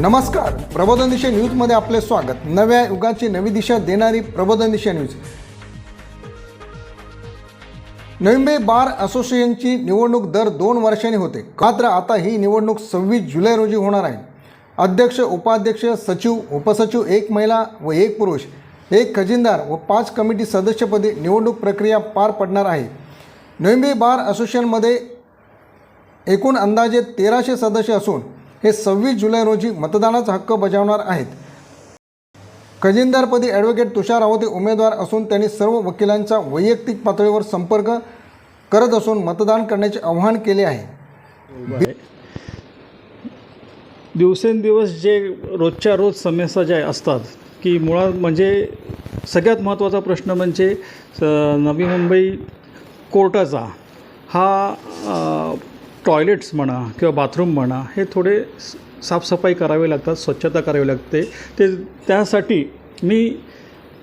नमस्कार. प्रबोधन दिशा न्यूजमध्ये आपले स्वागत. नव्या युगाची नवी दिशा देणारी प्रबोधन दिशा न्यूज. नोव्हेंबर बार असोसिएशनची निवडणूक दर दोन वर्षांनी होते. मात्र आता ही निवडणूक सव्वीस जुलै रोजी होणार आहे. अध्यक्ष उपाध्यक्ष सचिव उपसचिव एक महिला व एक पुरुष एक खजिनदार व पाच कमिटी सदस्यपदी निवडणूक प्रक्रिया पार पडणार आहे. नोव्हेंबर बार असोसिएशनमध्ये एकूण अंदाजे तेराशे सदस्य असून हे सव्वीस जुलै रोजी मतदानाचा हक्क बजावणार आहेत. खजिनदारपदी ॲडव्होकेट तुषार रावते उमेदवार असून त्यांनी सर्व वकिलांचा वैयक्तिक पातळीवर संपर्क करत असून मतदान करण्याचे आवाहन केले आहे. दिवसेंदिवस जे रोजच्या रोज समस्या ज्या असतात की मुळात म्हणजे सगळ्यात महत्त्वाचा प्रश्न म्हणजे नवी मुंबई कोर्टाचा हा टॉयलेट्स म्हणा किंवा बाथरूम म्हणा हे थोडे स- साफसफाई करावी लागतात स्वच्छता करावी लागते. ते त्यासाठी मी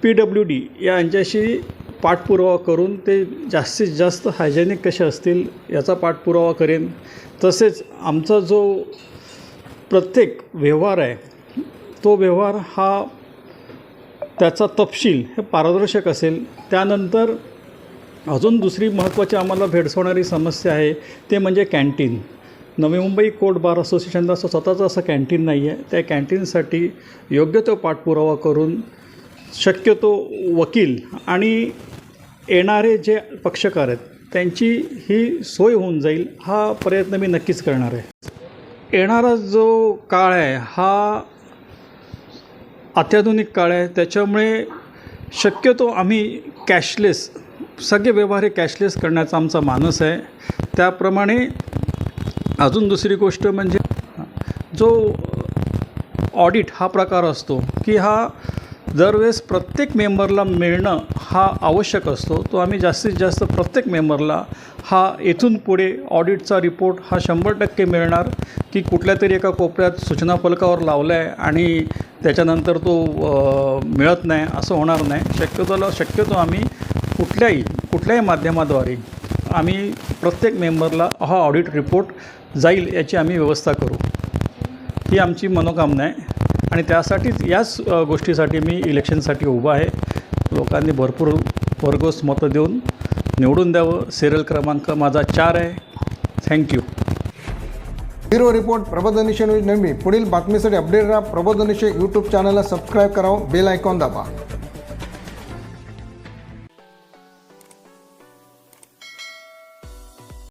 पी डब्ल्यू डी यांच्याशी पाठपुरावा करून ते जास्तीत जास्त हायजेनिक कसे असतील याचा पाठपुरावा करेन. तसेच आमचा जो प्रत्येक व्यवहार आहे तो व्यवहार हा त्याचा तपशील हे पारदर्शक असेल. त्यानंतर अजून दुसरी महत्त्वाची आम्हाला भेडसावणारी समस्या आहे ते म्हणजे canteen. Navi Mumbai court bar असोसिएशनला असं स्वतःचं असं कॅन्टीन नाही आहे त्या कॅन्टीनसाठी योग्य तो पाठपुरावा करून शक्यतो वकील आणि येणारे जे पक्षकार आहेत त्यांची ही सोय होऊन जाईल हा प्रयत्न मी नक्कीच करणार आहे. येणारा जो काळ आहे हा अत्याधुनिक काळ आहे. त्याच्यामुळे शक्यतो आम्ही कॅशलेस सगळे व्यवहार हे कॅशलेस करण्याचा आमचा मानस आहे. त्याप्रमाणे अजून दुसरी गोष्ट म्हणजे जो ऑडिट हा प्रकार असतो की हा दरवेळेस प्रत्येक मेंबरला मिळणं हा आवश्यक असतो. तो आम्ही जास्तीत जास्त प्रत्येक मेंबरला हा येथून पुढे ऑडिटचा रिपोर्ट हा शंभर टक्के मिळणार की कुठल्या तरी एका कोपऱ्यात सूचना फलकावर लावला आहे आणि त्याच्यानंतर तो मिळत नाही असं होणार नाही. शक्यतोला शक्यतो आम्ही कुठल्याही कुठल्याही माध्यमाद्वारे आम्ही प्रत्येक मेंबरला हा ऑडिट रिपोर्ट जाईल याची आम्ही व्यवस्था करू. ही आमची मनोकामना आहे. आणि त्यासाठीच याच गोष्टीसाठी मी इलेक्शनसाठी उभा आहे. लोकांनी भरपूर भरघोस मतं देऊन निवडून द्यावं. सिरियल क्रमांक माझा चार आहे. थँक्यू ब्युरो रिपोर्ट प्रबोधनिशय न्यूज नवी पुढील बातमीसाठी अपडेट राहा. प्रबोधनिशय यूट्यूब चॅनलला सबस्क्राईब करावं. बेल आयकॉन दाबा.